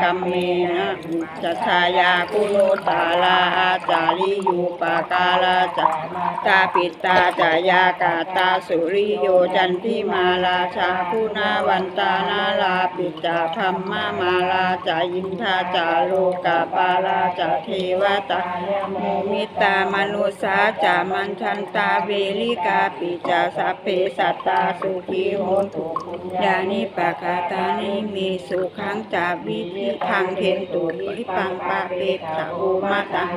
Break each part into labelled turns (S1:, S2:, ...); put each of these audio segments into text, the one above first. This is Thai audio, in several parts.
S1: กรรมเมนะจะชายาคุโนตาลาอาจาริยูปากาลาจะตาปิตาจายากาตาสุริโยจันทิมาราชาคุณาวันตานาลาปิจาพัมมามาลาจายินทาจาโลกาปาลาจาเทวตาโมมิตามนุสาจามันชันตาเวลิกาปิจาสัพเพสัตตาสุขีโหตุยานิปะกาตานิมีสุขังจาวิทพังเทนตุปิปังปะเปตะโอมาตัง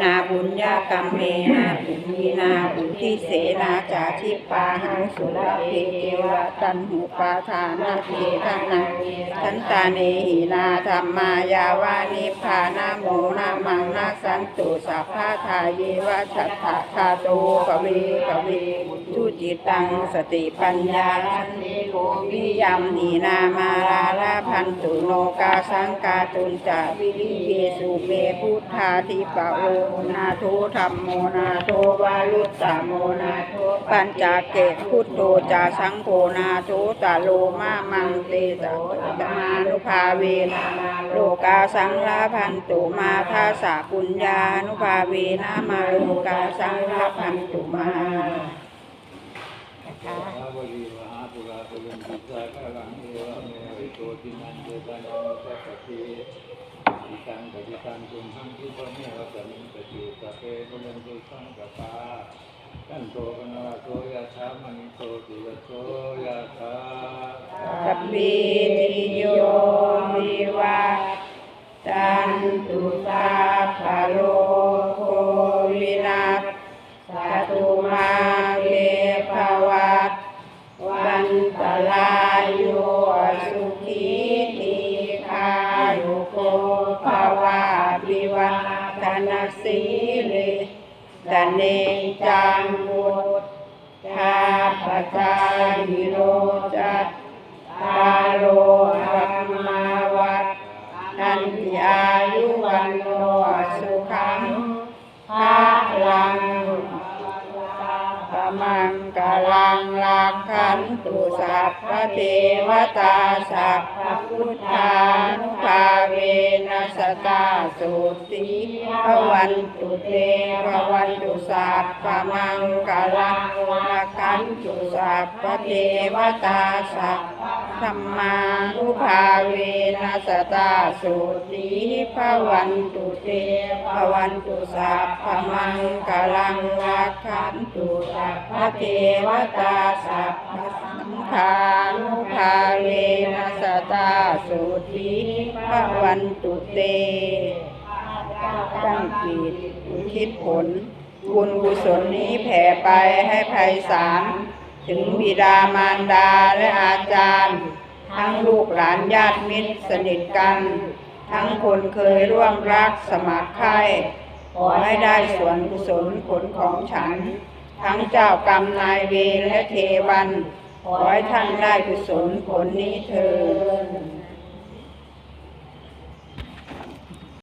S1: นาบุญญากรรมเมนาปุญินาบุทิเสนาจาชิปาหังสุรเพเกวะตันหุปาทานาเททานังทันตาเนหินาธรรมายาวานิพานาโมนามังนาสันตุสัพพะทาเยวะชัตถะคาโตกเวกเวทุจิตังสติปัญญาลันเนโกวิยัมหีนามาลาลา นตุโนกาสังกาตุนจาวิริเยสุเมพุทธาทิปะโอนาโทธรรมโมนาโทวาลุตตาโมนาโทปัญจเกตพุทโธจาสังโฆนาโทตาโลมามังเตตะตมานุภาเวนะโลกาสังลาพันตุมาทาสาปุญญานุภาเวนะมาโลกาสังลาพันตุมา
S2: ริมหาปุราตุลันติสาคารังเอวเมวิโตตินันเจตานังสัพพะเทอิตังปฏิตังตุมหังคิปะเมวะสมิปฏิสัพเพปุเรนตุสังกปาขันโตปนวะโตยะธามณิโตติยะโตยะธา
S1: สัพพิติโยวิวัตตันตุสัพพะโลกโควินัสสตุมา นาสีลิตเนจังวุฒทาปจายิโรจัตตาโล ขันตุสัพพะเทวตาสัพพพุทธานุภาเวนัสตาสุติภวันตุเตพวันตุสัพพมังกลังลักขันตุสัพพะเทวตาสัพพ ธรรมานุภาเวนัสตาสุติภวันตุเตภวันตุสัพพมังกลังรักขันตุสัพพะเทวตาสัพพสังฆานุภาเวนัสตาสุติภวันตุเตตั้งจิตอุทิศผลบุญกุศลนี้แผ่ไปให้ไพศาล ถึงบิดามารดาและอาจารย์ ทั้งลูกหลานญาติมิตรสนิทกัน ทั้งคนเคยร่วมรักสมัครใครขอให้ได้ส่วนกุศลผลของฉัน ทั้งเจ้ากรรมนายเวรและเทวัน ขอให้ท่านได้กุศลผลนี้เถิด